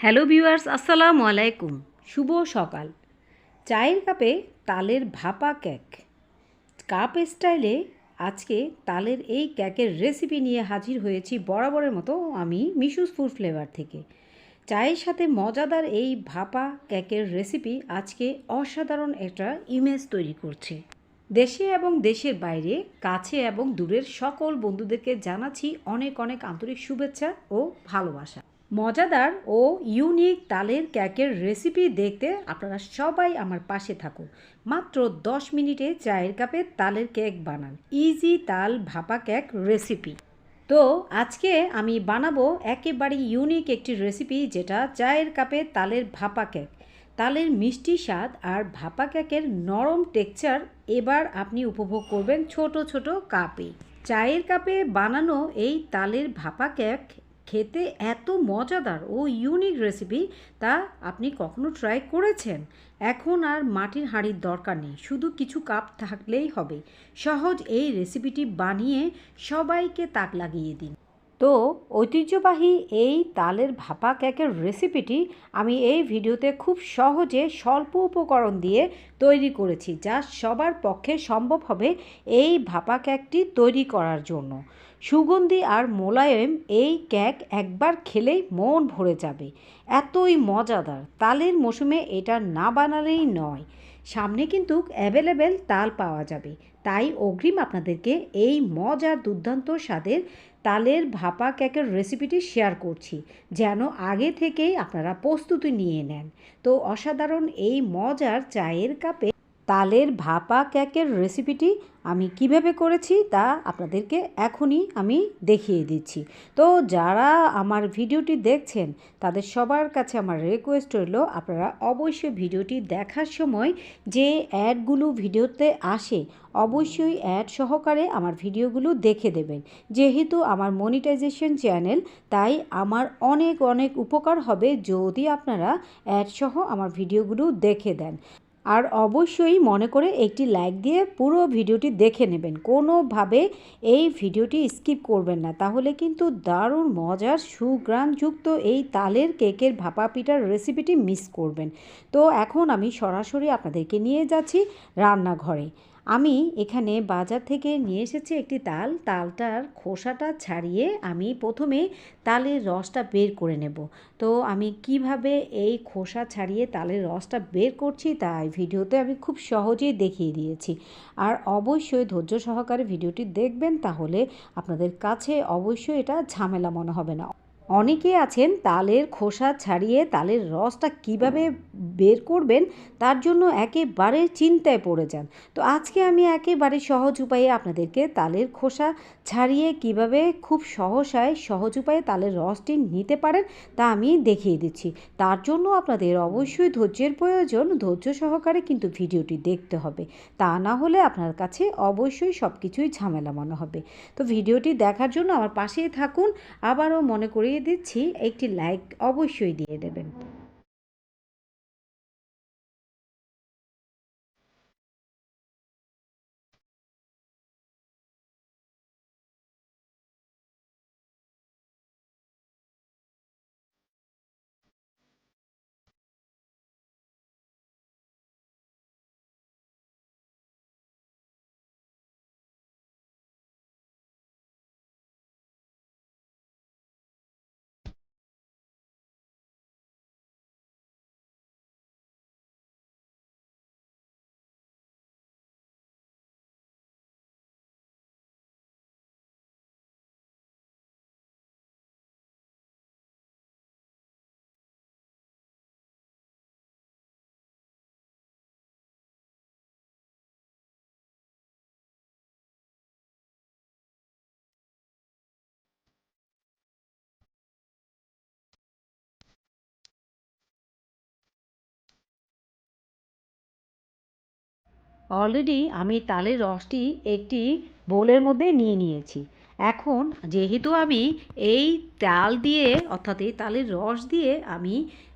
Hello viewers, আসসালামু আলাইকুম। শুভ সকাল। চায়ের কাপে তালের ভাপা কেক। কাপ স্টাইলে আজকে তালের এই কেকের রেসিপি নিয়ে হাজির হয়েছি বরাবরের মতো আমি মিশুস ফুড ফ্লেভার থেকে। চায়ের সাথে মজাদার এই ভাপা কেকের রেসিপি আজকে অসাধারণ একটা ইমেজ তৈরি করছে। দেশে এবং দেশের বাইরে, কাছে এবং দূরের সকল বন্ধুদেরকে জানাচ্ছি অনেক অনেক আন্তরিক শুভেচ্ছা ও ভালোবাসা। মজাদার ও ইউনিক তালের কেকের রেসিপি দেখতে আপনারা সবাই আমার পাশে থাকুন। মাত্র দশ মিনিটে চায়ের কাপে তালের কেক বানান। ইজি তাল ভাপা কেক রেসিপি তো আজকে আমি বানাবো একেবারে ইউনিক একটি রেসিপি যেটা চায়ের কাপে তালের ভাপা কেক তালের মিষ্টি স্বাদ আর ভাপা কেকের নরম টেক্সচার এবার আপনি উপভোগ করবেন ছোট ছোট কাপে। চায়ের কাপে বানানো এই তালের ভাপা কেক খেতে এত মজাদার ও ইউনিক রেসিপি তা আপনি কখনো ট্রাই করেছেন? এখন আর মাটির হাঁড়ির দরকার নেই, শুধু কিছু কাপ থাকলেই হবে। সহজ এই রেসিপিটি বানিয়ে সবাইকে তাক লাগিয়ে দিন। তো, ঐতিহ্যবাহী এই তালের ভাপা কেকের রেসিপিটি আমি এই ভিডিওতে খুব সহজে স্বল্প উপকরণ দিয়ে তৈরি করেছি, যা সবার পক্ষে সম্ভব হবে এই ভাপা কেকটি তৈরি করার জন্য। সুগন্ধি আর মোলায়েম এই কেক একবার খেলেই মন ভরে যাবে। এতই মজাদার। তালের মৌসুমে এটা না বানালেই নয়। সামনে কিন্তু অ্যাভেলেবেল তাল পাওয়া যাবে। তাই অগ্রিম আপনাদেরকে এই মজার দুর্দান্ত স্বাদের তালের ভাপা কেকের রেসিপিটি শেয়ার করছি, যেন আগে থেকেই আপনারা প্রস্তুতি নিয়ে নেন। তো অসাধারণ এই মজার চায়ের কাপে তালের ভাপা কেকের রেসিপিটি আমি কীভাবে করেছি তা আপনাদেরকে এখনই আমি দেখিয়ে দিচ্ছি। তো যারা আমার ভিডিওটি দেখছেন, তাদের সবার কাছে আমার রিকোয়েস্ট রইল, আপনারা অবশ্যই ভিডিওটি দেখার সময় যে অ্যাডগুলো ভিডিওতে আসে, অবশ্যই অ্যাড সহকারে আমার ভিডিওগুলো দেখে দেবেন। যেহেতু আমার মনিটাইজেশন চ্যানেল তাই আমার অনেক অনেক উপকার হবে যদি আপনারা অ্যাড সহ আমার ভিডিওগুলো দেখে দেন। আর অবশ্যই মনে করে একটি লাইক দিয়ে পুরো ভিডিওটি দেখে নেবেন। কোনোভাবে এই ভিডিওটি স্কিপ করবেন না। তাহলে কিন্তু দারুণ মজার সুগ্রামযুক্ত এই তালের কেকের ভাপা পিঠার রেসিপিটি মিস করবেন। তো এখন আমি সরাসরি আপনাদেরকে নিয়ে যাচ্ছি রান্নাঘরে। আমি এখানে বাজার থেকে নিয়ে এসেছি একটি তাল। তালটার খোসাটা ছাড়িয়ে আমি প্রথমে তালের রসটা বের করে নেব। তো আমি কীভাবে এই খোসা ছাড়িয়ে তালের রসটা বের করছি তাই ভিডিওতে আমি খুব সহজেই দেখিয়ে দিয়েছি। আর অবশ্যই ধৈর্য সহকারে ভিডিওটি দেখবেন, তাহলে আপনাদের কাছে অবশ্যই এটা ঝামেলা মনে হবে না। অনেকে আছেন তালের খোসা ছাড়িয়ে তালের রসটা কীভাবে বের করবেন তার জন্য একেবারে চিন্তায় পড়ে যান। তো আজকে আমি একেবারে সহজ উপায়ে আপনাদেরকে তালের খোসা ছাড়িয়ে কীভাবে খুব সহসায় সহজ উপায়ে তালের রসটি নিতে পারেন তা আমি দেখিয়ে দিচ্ছি। তার জন্য আপনাদের অবশ্যই ধৈর্যের প্রয়োজন, ধৈর্য সহকারে কিন্তু ভিডিওটি দেখতে হবে। তা না হলে আপনার কাছে অবশ্যই সব কিছুই ঝামেলা মনে হবে। তো ভিডিওটি দেখার জন্য আমার পাশেই থাকুন। আবারও মনে করিয়ে দিচ্ছি একটি লাইক অবশ্যই দিয়ে দেবেন। অলরেডি আমি তালের রসটি একটি বোলের মধ্যে নিয়ে নিয়েছি। এখন যেহেতু আমি এই তাল দিয়ে, অর্থাৎ এই তালের রস দিয়ে আমি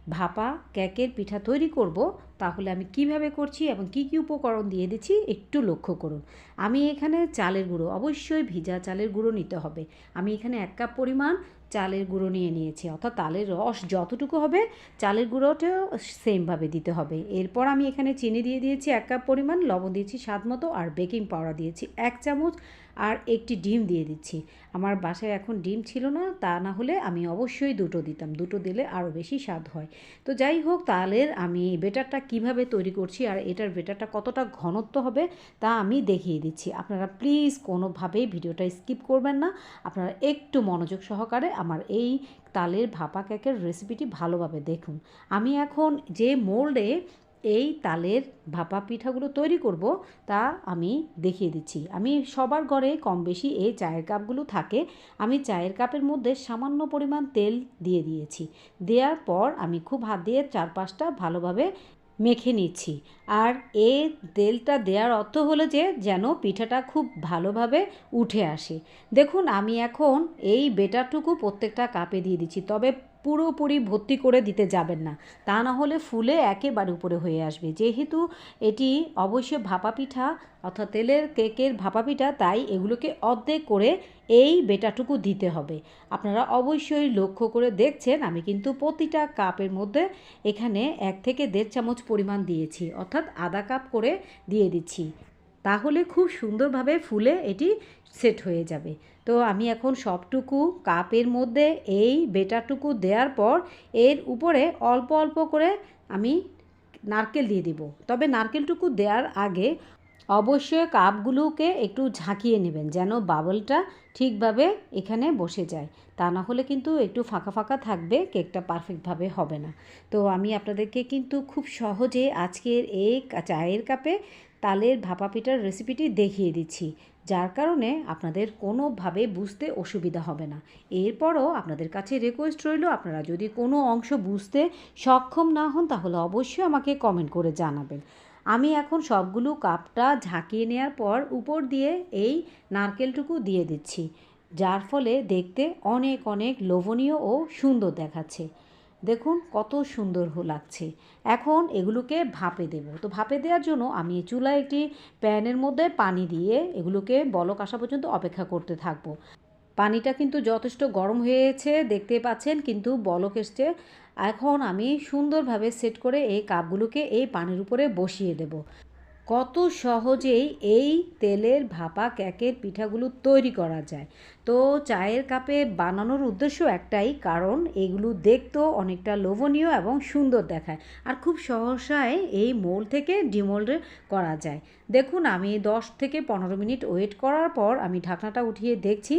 ভাপা, কেকের পিঠা তৈরি করব, তাহলে আমি কীভাবে করছি এবং কি কি উপকরণ দিয়ে দিচ্ছি একটু লক্ষ্য করুন। আমি এখানে চালের গুঁড়ো, অবশ্যই ভিজা চালের গুঁড়ো নিতে হবে। আমি এখানে এক কাপ পরিমাণ চালের গুঁড়ো নিয়ে নিয়েছি। অর্থাৎ তালের রস যতটুকু হবে, চালের গুঁড়োটাও সেমভাবে দিতে হবে। এরপর আমি এখানে চিনি দিয়ে দিয়েছি এক কাপ পরিমাণ, লবণ দিয়েছি স্বাদ মতো, আর বেকিং পাউডার দিয়েছি এক চামচ আর একটি ডিম দিয়ে দিচ্ছি। আমার বাসায় এখন ডিম ছিল না, তা না হলে আমি অবশ্যই দুটো দিতাম। দুটো দিলে আরও বেশি স্বাদ হয়। তো যাই হোক তালের আমি বেটারটা কীভাবে তৈরি করছি আর এটার বেটারটা কতটা ঘনত্ব হবে, তা আমি দেখিয়ে দিচ্ছি। আপনারা প্লিজ কোনোভাবেই ভিডিওটা স্কিপ করবেন না। আপনারা একটু মনোযোগ সহকারে আমার এই তালের ভাপা কেকের রেসিপিটি ভালোভাবে দেখুন। আমি এখন যে মোল্ডে এই তালের ভাপা পিঠাগুলো তৈরি করব, তা আমি দেখিয়ে দিচ্ছি। আমি সবার ঘরে কম বেশি এই চায়ের কাপগুলো থাকে, আমি চায়ের কাপের মধ্যে সামান্য পরিমাণ তেল দিয়ে দিয়েছি। দেওয়ার পর আমি খুব হাত দিয়ে চারপাশটা ভালোভাবে মেখে নিচ্ছি। আর এ তেলটা দেওয়ার অর্থ হলো যে, যেন পিঠাটা খুব ভালোভাবে উঠে আসে। দেখুন, আমি এখন এই বেটারটুকু প্রত্যেকটা কাপে দিয়ে দিচ্ছি। তবে পুরোপুরি ভর্তি করে দিতে যাবেন না। তা না হলে ফুলে একেবারে উপরে হয়ে আসবে। যেহেতু এটি অবশ্যই ভাপা পিঠা, অর্থাৎ তেলের কেকের ভাপা পিঠা, তাই এগুলোকে অর্ধেক করে এই বেটাটুকু দিতে হবে। আপনারা অবশ্যই লক্ষ্য করে দেখছেন, আমি কিন্তু প্রতিটা কাপের মধ্যে এখানে এক থেকে দেড় চামচ পরিমাণ দিয়েছি, অর্থাৎ আধা কাপ করে দিয়ে দিচ্ছি। তাহলে খুব সুন্দরভাবে ফুলে এটি সেট হয়ে যাবে। তো আমি এখন সবটুকু কাপের মধ্যে এই বেটারটুকু দেওয়ার পর এর উপরে অল্প অল্প করে আমি নারকেল দিয়ে দিব। তবে নারকেলটুকু দেওয়ার আগে অবশ্যই কাপগুলোকে একটু ঝাঁকিয়ে নেবেন যেন বাবলটা ঠিকভাবে এখানে বসে যায়। তা না হলে কিন্তু একটু ফাঁকা ফাঁকা থাকবে, কেকটা পারফেক্টভাবে হবে না। তো আমি আপনাদেরকে কিন্তু খুব সহজে আজকের এই চায়ের কাপে তালের ভাপা পিঠার রেসিপিটি দেখিয়ে দিচ্ছি। যার কারণে আপনাদের কোনোভাবে বুঝতে অসুবিধা হবে না। এরপরও আপনাদের কাছে রিকোয়েস্ট রইল, আপনারা যদি কোনো অংশ বুঝতে সক্ষম না হন, তাহলে অবশ্যই আমাকে কমেন্ট করে জানাবেন। আমি এখন সবগুলো কাপটা ঝাঁকিয়ে নেওয়ার পর উপর দিয়ে এই নারকেলটুকু দিয়ে দিচ্ছি, যার ফলে দেখতে অনেক অনেক লোভনীয় ও সুন্দর দেখাচ্ছে। দেখুন কত সুন্দর লাগছে। এখন এগুলোকে ভাপে দেব। তো ভাপে দেওয়ার জন্য আমি চুলায় একটি প্যানের মধ্যে পানি দিয়ে এগুলোকে বলক আসা পর্যন্ত অপেক্ষা করতে থাকব। পানিটা কিন্তু যথেষ্ট গরম হয়েছে, দেখতে পাচ্ছেন, কিন্তু বলক এসছে। এখন আমি সুন্দরভাবে সেট করে এই কাপগুলোকে এই পানির উপরে বসিয়ে দেব। কত সহজেই এই তেলের ভাপা ক্যাকের পিঠাগুলো তৈরি করা যায়। তো চায়ের কাপে বানানোর উদ্দেশ্য একটাই, কারণ এগুলো দেখতেও অনেকটা লোভনীয় এবং সুন্দর দেখায়। আর খুব সহসায় এই মোল থেকে ডিমোল্ড করা যায়। দেখুন, আমি দশ থেকে পনেরো মিনিট ওয়েট করার পর আমি ঢাকনাটা উঠিয়ে দেখছি।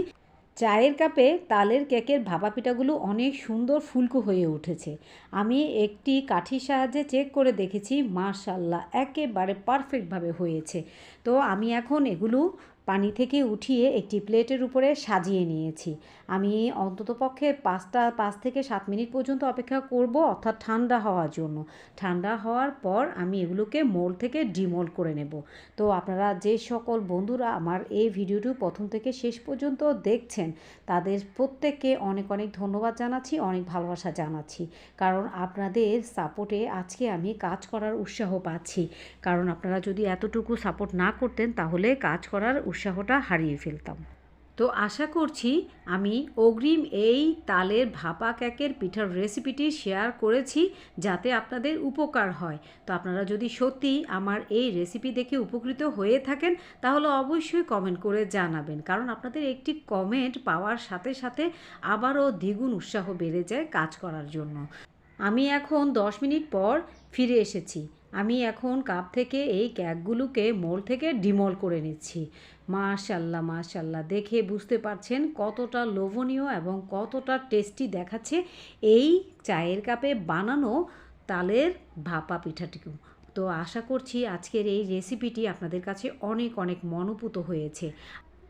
চায়ের কাপে তালের কেকের ভাপা পিঠাগুলো অনেক সুন্দর ফুলকো হয়ে উঠেছে। আমি একটি কাঠির সাহায্যে চেক করে দেখেছি মার্শাল্লাহ একেবারে পারফেক্টভাবে হয়েছে। তো আমি এখন এগুলো পানি থেকে উঠিয়ে একটি প্লেটের উপরে সাজিয়ে নিয়েছি। আমি অন্ততপক্ষে পাঁচটা, পাঁচ থেকে সাত মিনিট পর্যন্ত অপেক্ষা করব, অর্থাৎ ঠান্ডা হওয়ার জন্য। ঠান্ডা হওয়ার পর আমি এগুলোকে মোল থেকে ডিমোল করে নেব। তো আপনারা যে সকল বন্ধুরা আমার এই ভিডিওটি প্রথম থেকে শেষ পর্যন্ত দেখছেন, তাদের প্রত্যেককে অনেক অনেক ধন্যবাদ জানাচ্ছি, অনেক ভালোবাসা জানাচ্ছি। কারণ আপনাদের সাপোর্টে আজকে আমি কাজ করার উৎসাহ পাচ্ছি। কারণ আপনারা যদি এতটুকু সাপোর্ট না করতেন, তাহলে কাজ করার উৎসাহটা হারিয়ে ফেলতাম। তো আশা করছি আমি অগ্রিম এই তালের ভাপা ক্যাকের পিঠার রেসিপিটি শেয়ার করেছি যাতে আপনাদের উপকার হয়। তো আপনারা যদি সত্যি আমার এই রেসিপি দেখে উপকৃত হয়ে থাকেন, তাহলে অবশ্যই কমেন্ট করে জানাবেন। কারণ আপনাদের একটি কমেন্ট পাওয়ার সাথে সাথে আবারও দ্বিগুণ উৎসাহ বেড়ে যায় কাজ করার জন্য। আমি এখন দশ মিনিট পর ফিরে এসেছি। আমি এখন কাপ থেকে এই ক্যাকগুলোকে মোল থেকে ডিমল করে নিচ্ছি। মাশাল্লাহ মাশাল্লাহ। দেখে বুঝতে পারছেন কতটা লোভনীয় এবং কতটা টেস্টি দেখাচ্ছে এই চায়ের কাপে বানানো তালের ভাপা পিঠাটিকেও। তো আশা করছি আজকের এই রেসিপিটি আপনাদের কাছে অনেক অনেক মনোপুত হয়েছে।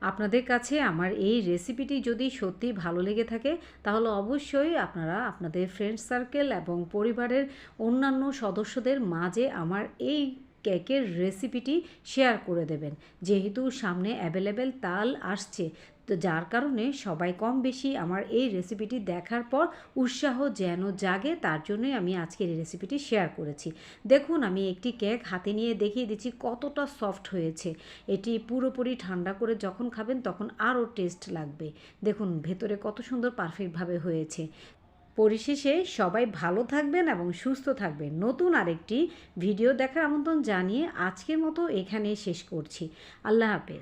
আপনাদের কাছে আমার এই রেসিপিটি যদি সত্যি ভালো লেগে থাকে, তাহলে অবশ্যই আপনারা আপনাদের ফ্রেন্ড সার্কেল এবং পরিবারের অন্যান্য সদস্যদের মাঝে আমার এই কেকের রেসিপিটি শেয়ার করে দেবেন। যেহেতু সামনে অ্যাভেলেবেল তাল আসছে, তো যার কারণে সবাই কম বেশি আমার এই রেসিপিটি দেখার পর উৎসাহ যেন জাগে, তার জন্যই আমি আজকের এই রেসিপিটি শেয়ার করেছি। দেখুন, আমি একটি কেক হাতে নিয়ে দেখিয়ে দিচ্ছি কতটা সফট হয়েছে। এটি পুরোপুরি ঠান্ডা করে যখন খাবেন, তখন আরও টেস্ট লাগবে। দেখুন, ভেতরে কত সুন্দর পারফেক্টভাবে হয়েছে। পরিশেষে সবাই ভালো থাকবেন এবং সুস্থ থাকবেন। নতুন আরেকটি ভিডিও দেখার আমন্ত্রণ জানিয়ে আজকের মতো এখানে শেষ করছি। আল্লাহ হাফেজ।